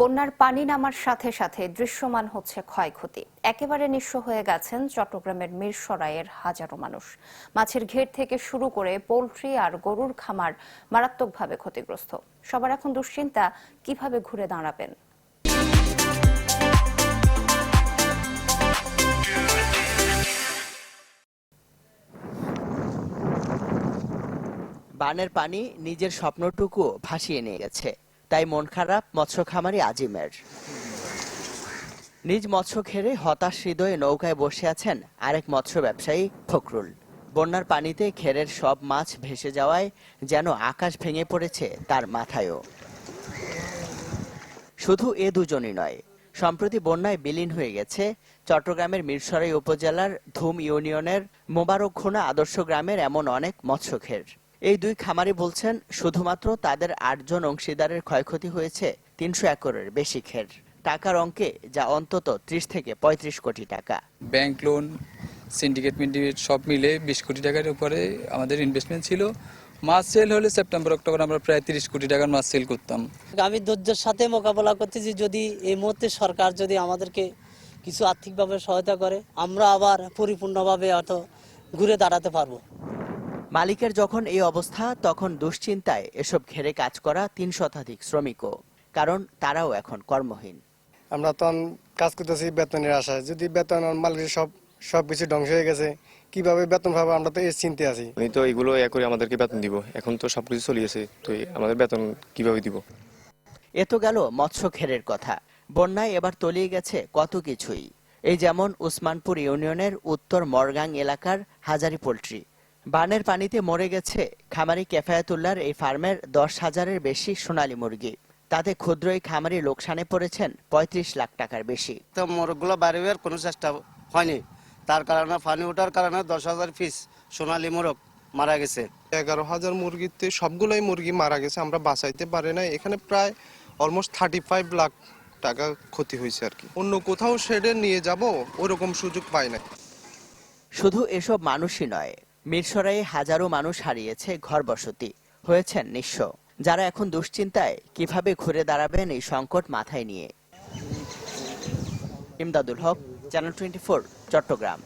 বন্যার পানি নামার সাথে সাথে দৃশ্যমান হচ্ছে ক্ষয়ক্ষতি। একেবারে নিঃস্ব হয়ে গেছেন চট্টগ্রামের মিরসরাইয়ের হাজারো মানুষ। মাছের ঘের থেকে শুরু করে পোলট্রি আর গরুর খামার মারাত্মকভাবে ক্ষতিগ্রস্ত। সবার এখন দুশ্চিন্তা, কীভাবে ঘুরে দাঁড়াবেন? বানের পানি নিজের স্বপ্নটুকু ভাসিয়ে নিয়ে গেছে। তাই মন খারাপ, মৎস্য খামারি আজিমের। নিজ মৎস্য ঘেরে হতাশ হৃদয়ে নৌকায় বসে আছেন আরেক মৎস্য ব্যবসায়ী ফখরুল। বন্যার পানিতে ঘেরের সব মাছ ভেসে যাওয়ায় যেন আকাশ ভেঙে পড়েছে তার মাথায়ও। শুধু এ দুজনই নয়, সম্প্রতি বন্যায় বিলীন হয়ে গেছে চট্টগ্রামের মিরসরাই উপজেলার ধুম ইউনিয়নের মোবারকখোনা আদর্শ গ্রামের এমন অনেক মৎস্যঘের এই দুই খামারি বলছেন শুধুমাত্র তাদের আটজন অংশীদারের ক্ষয়ক্ষতি হয়েছে তিনশো একরের বেশি ঘের টাকার অঙ্কে যা অন্তত ত্রিশ থেকে পঁয়ত্রিশ কোটি টাকা। ব্যাংক লোন সিন্ডিকেট মিন্ডিকেট সব মিলে বিশ কোটি টাকার উপরে আমাদের ইনভেস্টমেন্ট ছিল। মাছ সেল হলে সেপ্টেম্বর অক্টোবর আমরা প্রায় তিরিশ কোটি টাকার মাছ সেল করতাম। আমি ধৈর্যের সাথে মোকাবেলা করতেছি যদি এই মুহূর্তে সরকার যদি আমাদেরকে কিছু আর্থিকভাবে সহায়তা করে আমরা আবার পরিপূর্ণভাবে হয়তো ঘুরে দাঁড়াতে পারব। মালিকের যখন এই অবস্থা তখন দুশ্চিন্তায় এসব ঘেরে কাজ করা তিন শতাধিক শ্রমিকও কারণ তারাও এখন কর্মহীন। আমরা তখন কাজ করতেছি বেতনের আশায়। যদি বেতন আর মালিকের সব সব কিছু ধ্বংস হয়ে গেছে কীভাবে বেতন পাবো আমরা তো এর চিন্তে আছি। উনি তো এগুলো এ করে আমাদেরকে বেতন দিব। এখন তো সবকিছু চলিয়েছে তো আমাদের বেতন কীভাবে দিব? এ তো গেল মৎস্য ঘেরের কথা। বন্যায় এবার তলিয়ে গেছে কত কিছুই। এই যেমন উসমানপুর ইউনিয়নের উত্তর মরগাং এলাকার হাজারি পোল্ট্রি। বানের পানিতে মরে গেছে খামারি কেফায়াতুল্লাহর এই ফার্মের দশ হাজারের বেশি সোনালী মুরগি। তাতে ক্ষুদ্র এই খামারি লোকসানে পড়েছেন পঁয়ত্রিশ লাখ টাকার বেশি। তো মোরগগুলো বাইরে বের কোনো চেষ্টা হয়নি। তার কারণে পানি ওঠার কারণে দশ হাজার পিস সোনালী মোরগ মারা গেছে। এগারো হাজার মুরগিতে সবগুলোই মুরগি মারা গেছে আমরা বাঁচাইতে পারি না এখানে প্রায় অলমোস্ট থার্টি ফাইভ লাখ টাকা ক্ষতি হয়েছে আর কি। অন্য কোথাও শেডে নিয়ে যাব ওরকম সুযোগ পাই না শুধু এসব মানুষই নয় মিরসরাইয়ে হাজারো মানুষ হারিয়েছে ঘরবসতি, হয়েছেন নিঃস্ব। যারা এখন দুশ্চিন্তায়, কীভাবে ঘুরে দাঁড়াবেন এই সংকট মাথায় নিয়ে? Imdadul Haq, channel twenty Chattogram.